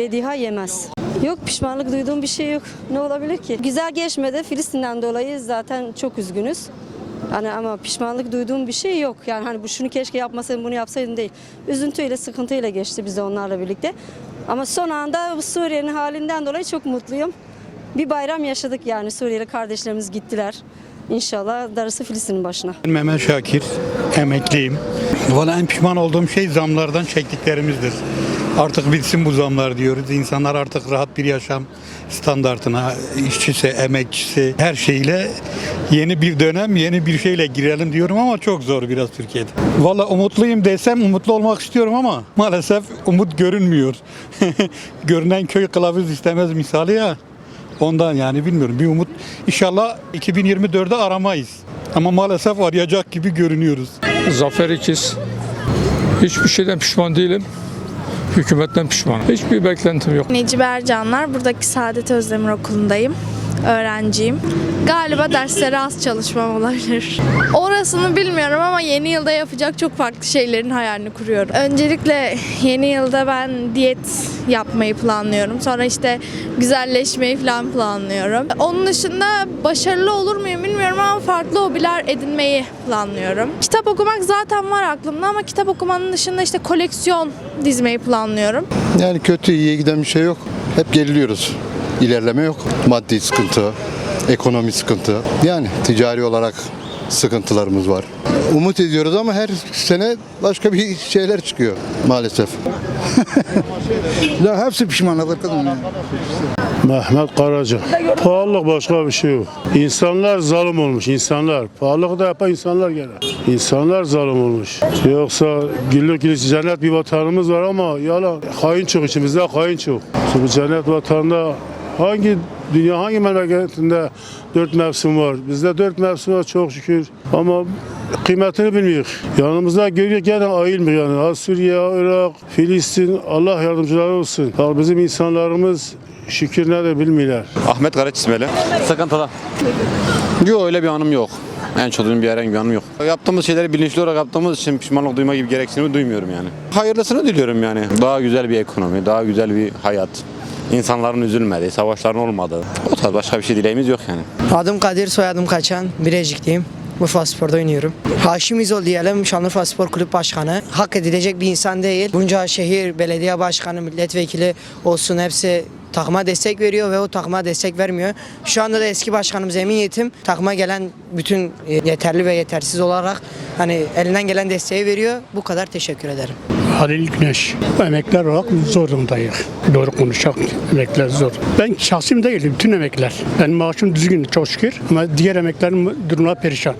Bediha yemez. Yok pişmanlık duyduğum bir şey yok. Ne olabilir ki? Güzel geçmedi. Filistin'den dolayı zaten çok üzgünüz. Hani ama pişmanlık duyduğum bir şey yok. Yani hani bu şunu keşke yapmasaydım bunu yapsaydım değil. Üzüntüyle sıkıntıyla geçti bize onlarla birlikte. Ama son anda Suriye'nin halinden dolayı çok mutluyum. Bir bayram yaşadık yani Suriyeli kardeşlerimiz gittiler. İnşallah darısı Filistin'in başına. Mehmet Şakir, emekliyim. Valla en pişman olduğum şey zamlardan çektiklerimizdir. Artık bitsin bu zamlar diyoruz. İnsanlar artık rahat bir yaşam standartına, işçisi, emekçisi her şeyle yeni bir dönem, yeni bir şeyle girelim diyorum ama çok zor biraz Türkiye'de. Valla umutluyum desem umutlu olmak istiyorum ama maalesef umut görünmüyor. Görünen köy kılavuz istemez misali ya. Ondan yani bilmiyorum bir umut. İnşallah 2024'de aramayız. Ama maalesef arayacak gibi görünüyoruz. Zafer İkiz. Hiçbir şeyden pişman değilim. Hükümetten pişmanım. Hiçbir beklentim yok. Necibe Ercanlar. Buradaki Saadet Özdemir Okulu'ndayım. Öğrenciyim. Galiba derslere az çalışmam olabilir. Orasını bilmiyorum ama yeni yılda yapacak çok farklı şeylerin hayalini kuruyorum. Öncelikle yeni yılda ben diyet yapmayı planlıyorum. Sonra işte güzelleşmeyi falan planlıyorum. Onun dışında başarılı olur muyum bilmiyorum ama farklı hobiler edinmeyi planlıyorum. Kitap okumak zaten var aklımda ama kitap okumanın dışında işte koleksiyon dizmeyi planlıyorum. Yani kötü iyiye giden bir şey yok. Hep geriliyoruz. İlerleme yok. Maddi sıkıntı, ekonomi sıkıntı. Yani ticari olarak sıkıntılarımız var. Umut ediyoruz ama her sene başka bir şeyler çıkıyor maalesef. Ya hepsi pişmanlık kadın ya. Mehmet Karaca. Pahalılık başka bir şey yok. İnsanlar zalim olmuş, insanlar. Pahalılığı da yapan insanlar gene. İnsanlar zalim olmuş. Yoksa güllük güllük cennet bir vatanımız var ama yalan. Hain çok içimizde, hain çok. Bu cennet vatanında hangi dünya hangi memleketinde dört mevsim var? Bizde dört mevsim var çok şükür. Ama kıymetini bilmiyor. Yanımızda görüyor gene ayılmıyor yani. Ha Suriye, Irak, Filistin Allah yardımcıları olsun. Ya bizim insanlarımız şükür ne de bilmiyorlar. Ahmet Karaçizmeli. Sıkıntılı. Yok öyle bir anım yok. En çocuğun bir herhangi bir anım yok. Yaptığımız şeyleri bilinçli olarak yaptığımız için pişmanlık duyma gibi gereksinimi duymuyorum yani. Hayırlısını diliyorum yani. Daha güzel bir ekonomi, daha güzel bir hayat. İnsanların üzülmediği, savaşların olmadığı. O tarz başka bir şey dileğimiz yok yani. Adım Kadir, soyadım Kaçan. Birecikliyim. Urfa Spor'da oynuyorum. Haşim İzol diyelim Şanlıurfa Spor Kulüp Başkanı. Hak edilecek bir insan değil. Bunca şehir belediye başkanı, milletvekili olsun hepsi takıma destek veriyor ve o takıma destek vermiyor. Şu anda da eski başkanımız Emin Yetim takıma gelen bütün e, yeterli ve yetersiz olarak hani elinden gelen desteği veriyor. Bu kadar teşekkür ederim. Halil Güneş. Emekler olarak zor durumdayız. Doğru konuşacak emekler zor. Ben şahsim değilim bütün emekler. Benim maaşım düzgün çok şükür ama diğer emeklerin durumuna perişan.